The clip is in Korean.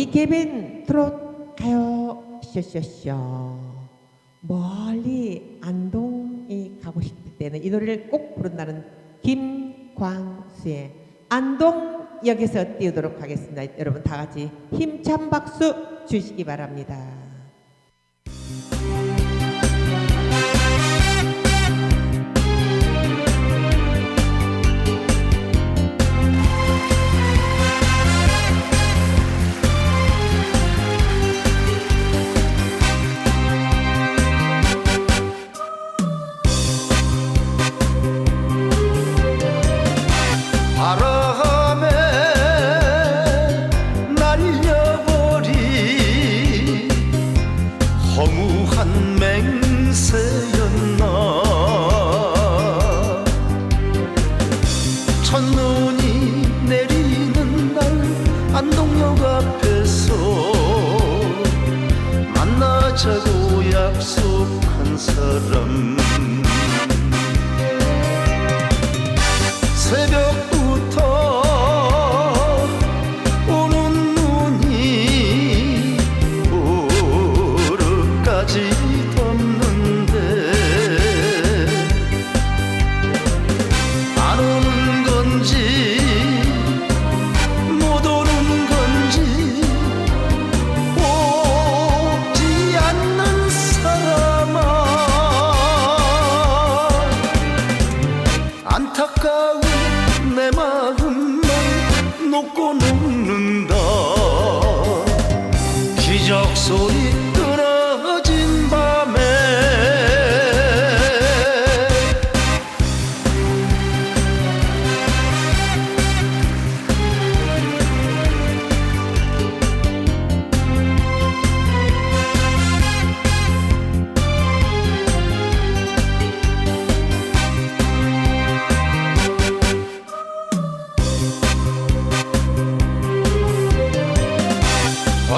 디케벤 트롯 가요 쇼쇼쇼 멀리 안동이 가고 싶을 때는 이 노래를 꼭 부른다는 김광수의 안동역에서 띄우도록 하겠습니다. 여러분 다 같이 힘찬 박수 주시기 바랍니다. 안동역 앞에서 만나자고 약속한 사람 눕는다. 기적 소리